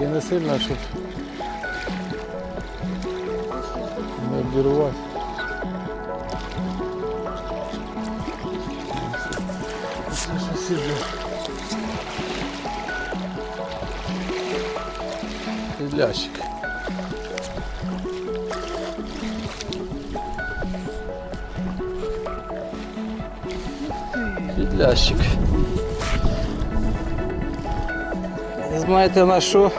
І не сильно, щоб не щось. Підлящик. Підлящик. Знаєте на що?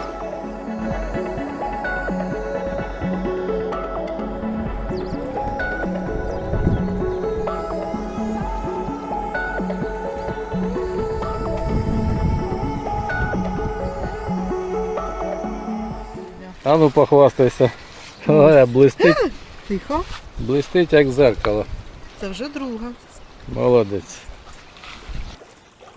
А ну похвастайся. Ой, блистить, Тихо. блистить як зеркало. Це вже друга. Молодець.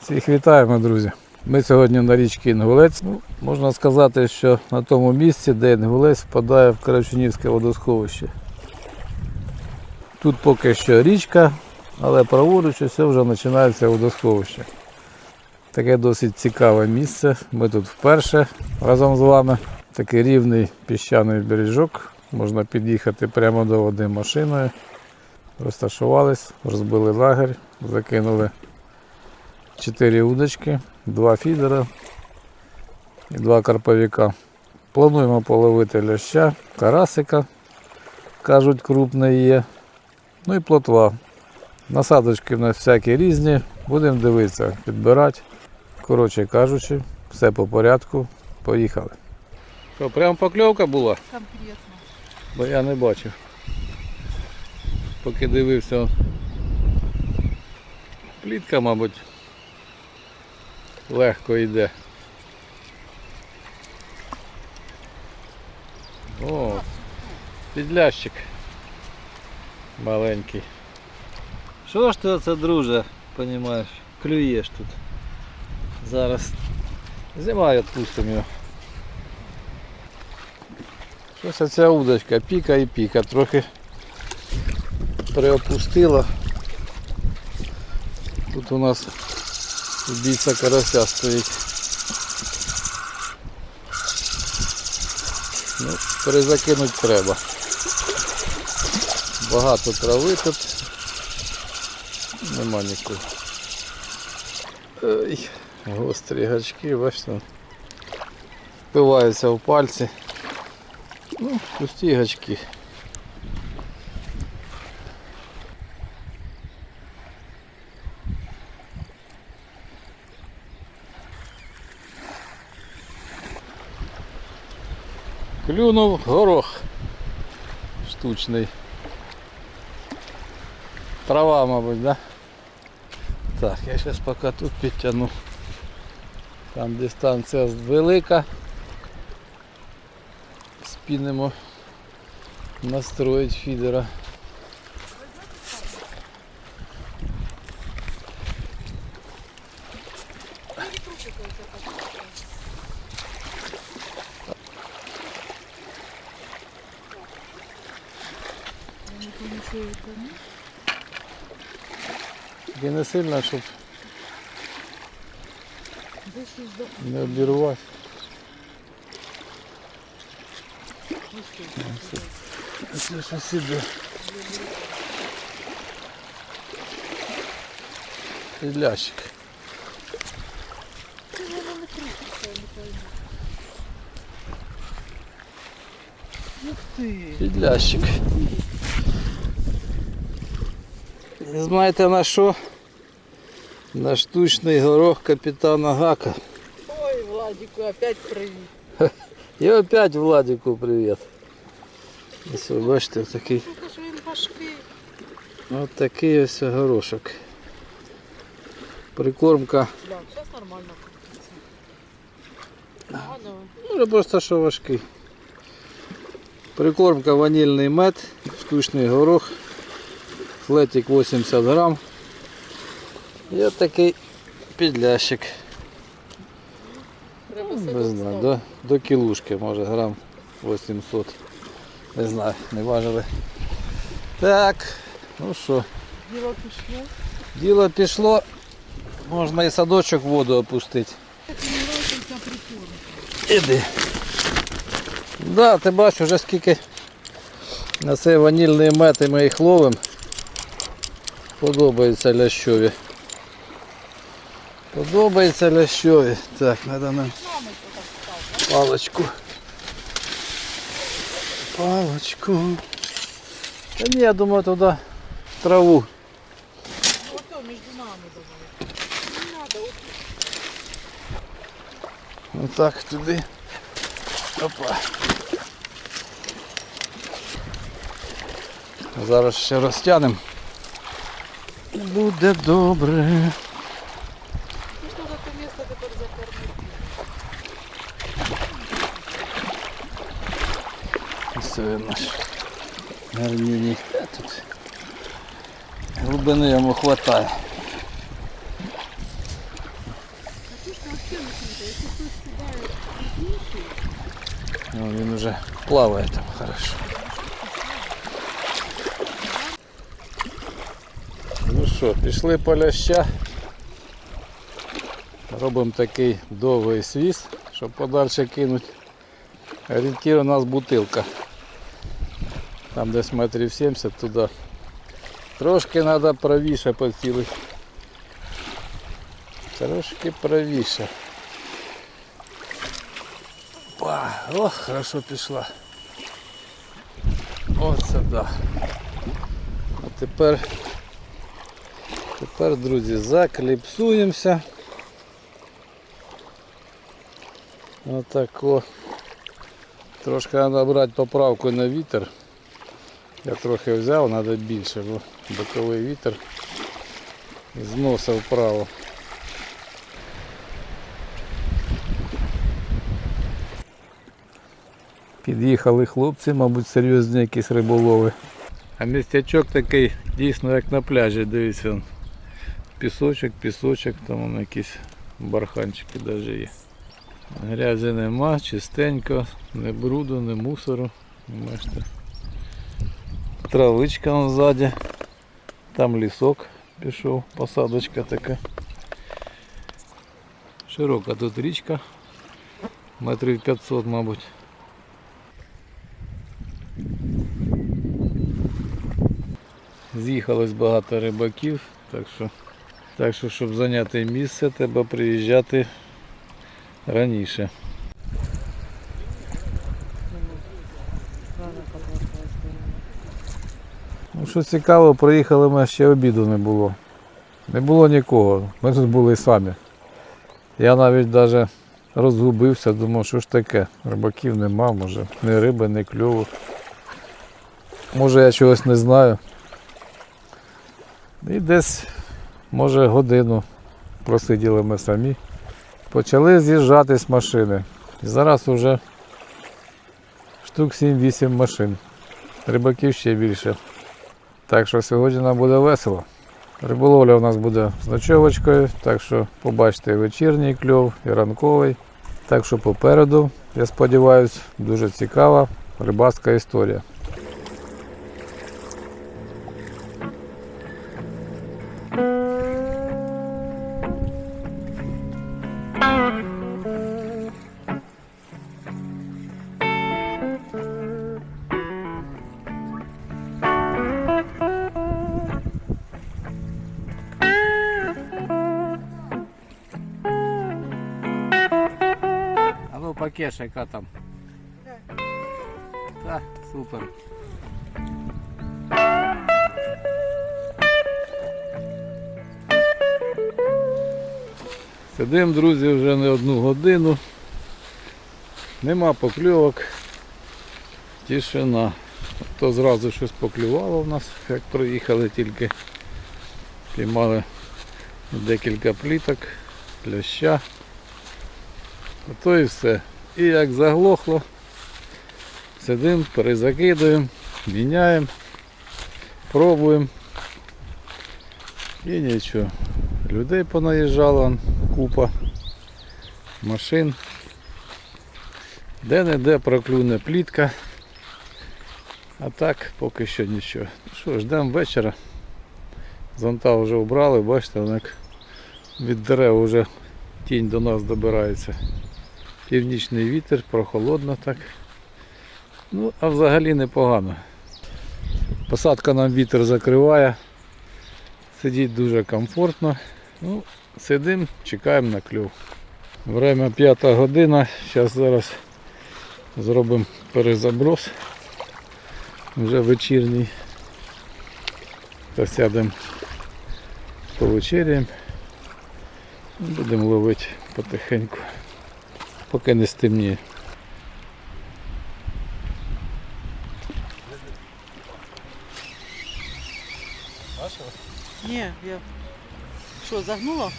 Всіх вітаємо, друзі. Ми сьогодні на річці Інгулець. Ну, можна сказати, що на тому місці, де Інгулець впадає в Карачунівське водосховище. Тут поки що річка, але праворуч все вже починається водосховище. Таке досить цікаве місце. Ми тут вперше разом з вами. Такий рівний піщаний бережок. Можна під'їхати прямо до води машиною. Розташувались, розбили лагерь, закинули 4 удочки, 2 фідера і 2 карповіка. Плануємо половити ляща, карасика, кажуть, крупний є. Ну і плотва. Насадочки в нас всякі різні, будемо дивитися, підбирати. Коротше кажучи, все по порядку, поїхали. Що, прямо покльовка була? Конкретно. Бо я не бачив. Поки дивився. Плітка, мабуть, легко йде. О, підлящик маленький. Що ж ти оце, друже, понімаєш, клюєш тут. Зараз знімаю, відпустимо його. Щось ця удочка піка і піка, трохи приопустила. Тут у нас убійця карася стоїть. Ну, перезакинуть треба. Багато трави тут. Нема нікого. Ой, гострі гачки, бачите. Впиваються в пальці. Ну, пусті гачки. Клюнув горох штучний. Трава, мабуть, да? Так, я зараз поки тут підтягну. Там дистанція велика. Спінемо настроїть фідера. сильно, щоб не обірвати. Це щось іде. Підлящик. Ух ти. Підлящик. Знаєте на що? На штучний горох капітана Гака. Ой, Владику, опять привіт. І опять Владику привіт. Ось бачите, такий, от такий ось горошок. Прикормка, Да, зараз нормально ну просто що важкий. Прикормка ванільний мед, штучний горох, флетик 80 грам. От такий підлящик. Не знаю, до, до кілушки, може грам 800. Не знаю, не важили. Так, ну що, Діло пішло. діло пішло. Можна і садочок в воду опустити. Іди. Да, ти бачиш вже скільки на цей ванільний мед ми їх ловимо. Подобається лящові. Подобається лящові. Так, треба нам палочку. Палочку. Та ні, я думаю, туди траву. Ото між нами давай. Не от Отак туди. Опа. Зараз ще розтягнемо. Буде добре. Ну ж треба те місце тепер закормити. Ось він наш гарнюній. Та Тут глибини йому вистачає. Ну, він уже плаває там хорошо. Ну що, пішли по ляща. Робимо такий довгий свіс, щоб подальше кинути. Орієнтір у нас бутилка. Там десь метрів 70 туди. Трошки треба правіше поцілити. Трошки правіше. Па, ох, хорошо пішла. Оце да. А тепер, тепер, друзі, закліпсуємося. Отако. Трошки треба брати поправку на вітер. Я трохи взяв, треба більше, бо боковий вітер зносив вправо. Під'їхали хлопці, мабуть, серйозні якісь риболови. А містячок такий дійсно як на пляжі, дивіться. Пісочок, пісочок, там вон якісь барханчики навіть є. Грязі нема, чистенько, не бруду, не мусору. Бачите. Травичка вон ззаді. Там лісок пішов, посадочка така. Широка тут річка. Метрів 500, мабуть. З'їхалось багато рибаків, так що, так що, щоб зайняти місце, треба приїжджати раніше. Ну, що цікаво, приїхали ми ще обіду не було. Не було нікого. Ми тут були самі. Я навіть навіть розгубився, думав, що ж таке. Рибаків нема, може, ні риби, ні кльову. Може я чогось не знаю. І десь, може, годину просиділи ми самі. Почали з'їжджати з машини. І зараз вже штук 7-8 машин. Рибаків ще більше. Так що сьогодні нам буде весело. Риболовля у нас буде з ночовочкою, так що побачите і вечірній кльов, і ранковий. Так що попереду, я сподіваюся, дуже цікава рибацька історія. А ну яка там? Так, супер. Сидимо, друзі, вже не одну годину. Нема покльовок. Тишина. То зразу щось поклювало в нас, як проїхали тільки. Піймали декілька пліток, ляща. Ото і все. І як заглохло, сидимо, перезакидуємо, міняємо, пробуємо. І нічого. Людей понаїжджало купа машин. Де-не-де проклюне плітка. А так поки що нічого. Ну що, ждемо вечора. Зонта вже убрали, бачите, як від дерев вже тінь до нас добирається. Північний вітер, прохолодно так. Ну, а взагалі непогано. Посадка нам вітер закриває. Сидіть дуже комфортно. Ну, сидимо, чекаємо на клюв. Время 5 година. Зараз зараз зробимо перезаброс. Вже вечірній. Та сядемо повечеряємо. Будемо ловити потихеньку, поки не стемніє. Ні, я. Що, загнула?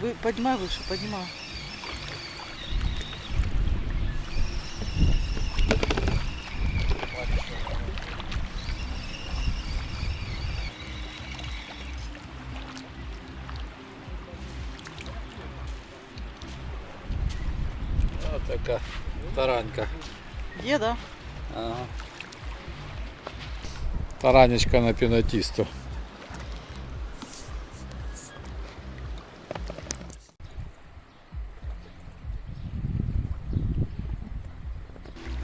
Ви піднімай вище, піднімай. таранька. Є, да? Ага. Таранечка на пінатісту.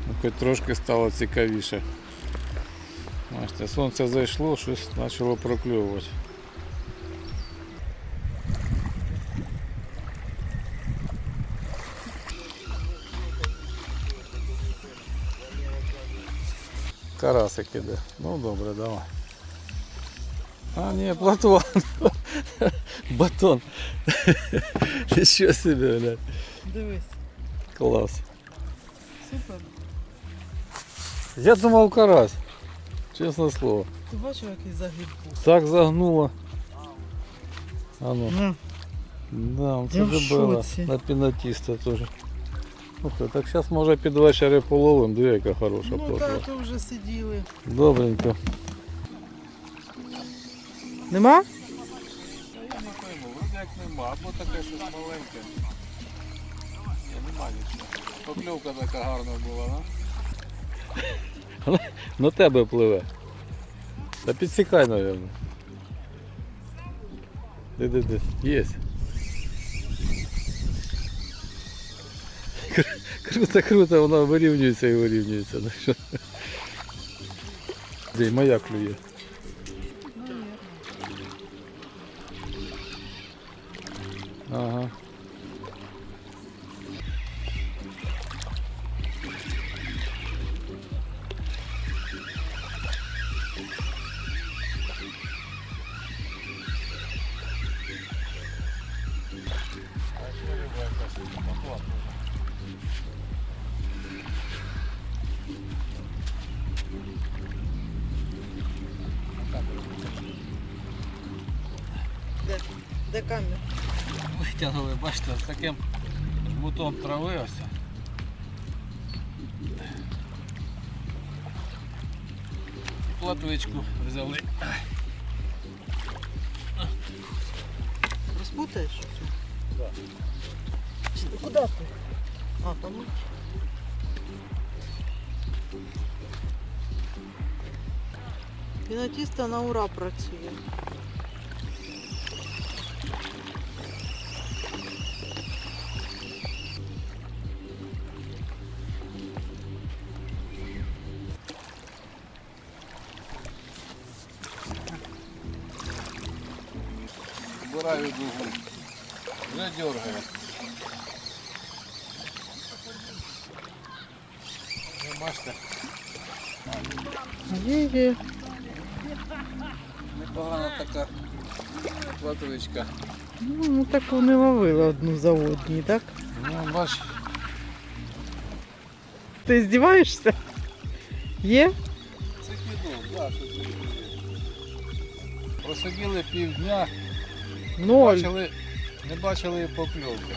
Ну, Хоч трошки стало цікавіше. Бачите, сонце зайшло, щось почало прокльовувати. Карасик іде. Ну добре, давай. А, ні, платон. Батон. Що собі, блядь. Дивись. Клас. Супер. Я думав карась. Чесне слово. Ти бачив, який загиб був? Так загнуло. А ну. Ну, Да, це Я в дебела. шоці. На пінатіста теж. Слухай, так зараз може під вечері половим, диви, яка хороша ну плотва. так, то вже сиділи. Добренько. Нема? Я не пойму, вроде як нема, або таке щось маленьке. Ні, нема нічого. Покльовка така гарна була, на? На тебе пливе. Та підсікай, мабуть. Де, де, Круто, круто, вона вирівнюється і вирівнюється. Дей моя клює. Ага. Витягнули, бачите, з таким жмутом трави ось. Платвичку взяли. Розпутаєш? Да. Чи- Куди ти? А, там. Пінатіста на ура працює. Збираю дугу. Вже дергає. Ви бачите, Є, є. непогана така платвичка. Ну, ну так вони ловили одну за одній, так? Ну, бач, Ти здіваєшся? Є? це кидок, да, що це кидок. Просиділи півдня, Ноль. бачили, не бачили і покльовки.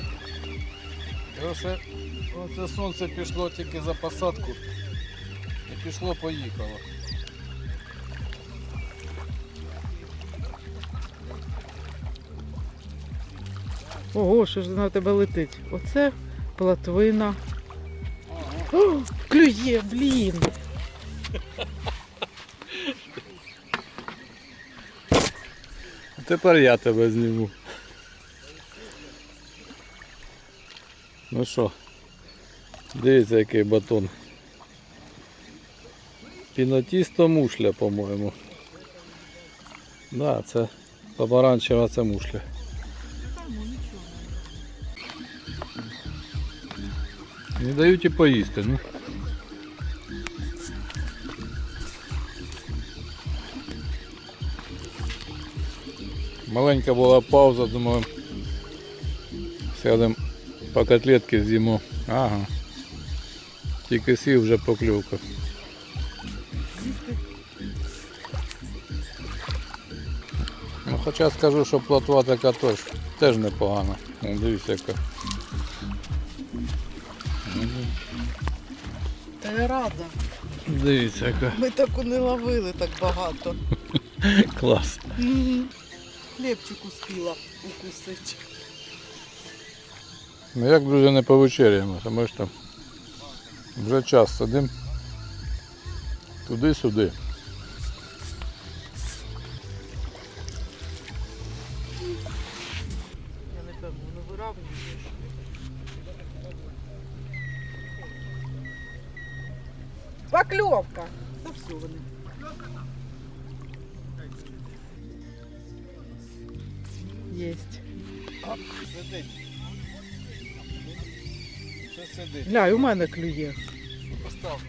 Тому що оце сонце пішло тільки за посадку і пішло поїхало. Ого, що ж на тебе летить? Оце платвина. О, клює, блін. Тепер я тебе зніму. Ну що, дивіться який батон. Пінотісто мушля, по-моєму. Да, це помаранчева це мушля. Не дають і поїсти, ну. Маленька була пауза, думаю, сядемо по котлетки з'їмо. Ага. Тільки сів вже покльовка. Ну, хоча скажу, що плотва така теж, теж непогана. Ну, Дивіться яка. Та я рада. Дивіться яка. Ми таку не ловили так багато. Клас. Хлібчик успіла укусити. Ну як, друзі, не повечеряємо, тому що вже час сидимо Туди-сюди. Сидить? Гля, і у мене клює. Постав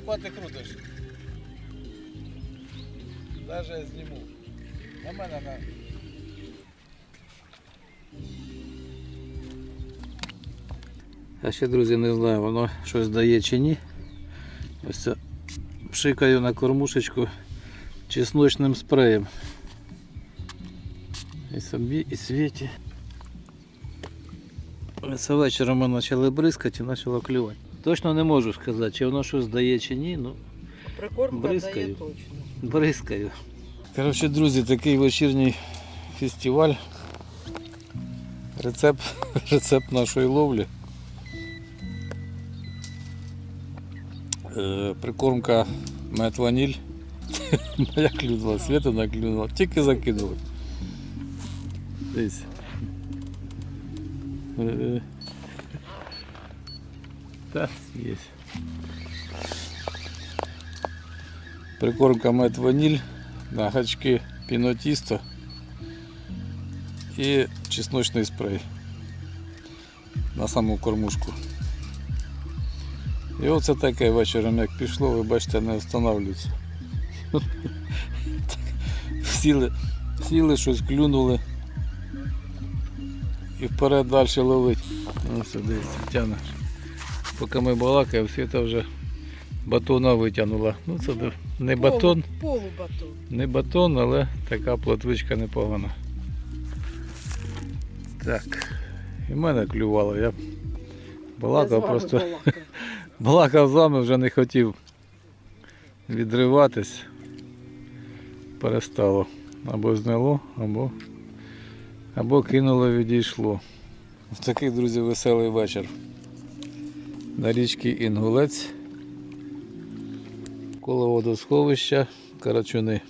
так от ти крутиш. Даже зніму. На мене на. Я ще, друзі, не знаю, воно щось дає чи ні. Ось це пшикаю на кормушечку чесночним спреєм. І собі, і світі. Це вечором ми почали бризкати і почало клювати. Точно не можу сказати, чи воно щось дає чи ні, ну Прикормка Бризкаю. дає точно. бризкаю. Коротше, друзі, такий вечірній фестиваль. Рецепт, рецепт нашої ловлі. Е, прикормка мед ваніль. Моя клюнула, Света наклюнула. Тільки закинули. Дивіться. Е, Та, є. Прикормка мед ваніль, на гачки пінотісто і чесночний спрей на саму кормушку. І оце таке вечором як пішло, ви бачите, не встановлюється. Сіли, сіли, щось клюнули і вперед далі ловить. Все, дивіться, тягне. Поки ми балакаємо, світа вже батона витягнула. Ну це не батон, полубатон. не батон, але така плотвичка непогана. Так. І мене клювало. Я балакав просто. балакаю. Балакав з вами, вже не хотів відриватись. Перестало. Або зняло, або, або кинуло, відійшло. Такий, друзі, веселий вечір. На річці Інгулець. Коло водосховища, карачуни.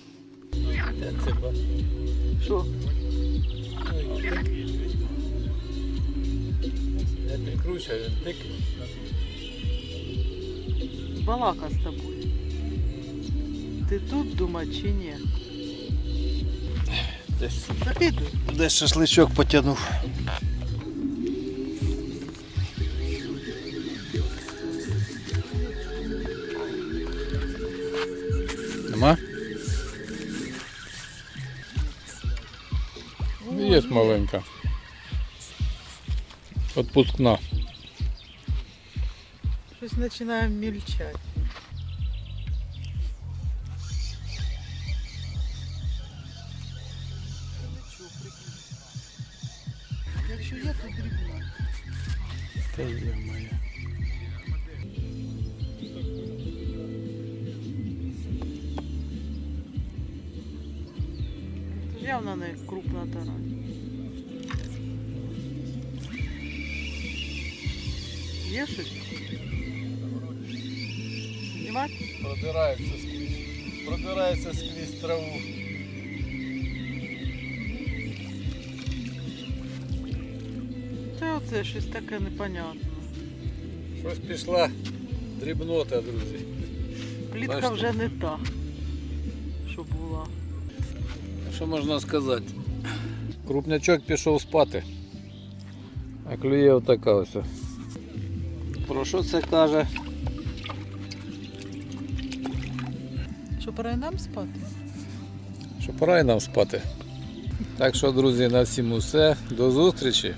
Що? Я підкручую, він тик. Балака з тобою. Ти тут дума чи ні? Десь, десь шашличок потягнув. отпускна. Щось починаємо мільчати. Якщо є, то дрібна. Та є моя. Явно не крупна тарань. Продирається скрізь. Продирається скрізь траву. Це оце щось таке непонятне. Щось пішла дрібнота, друзі. Плітка Бачите? вже не та, що була. Що можна сказати? Крупнячок пішов спати. А клює отака ось. Про що це каже? Що пора і нам спати? Що пора і нам спати. Так що, друзі, на всім усе. До зустрічі.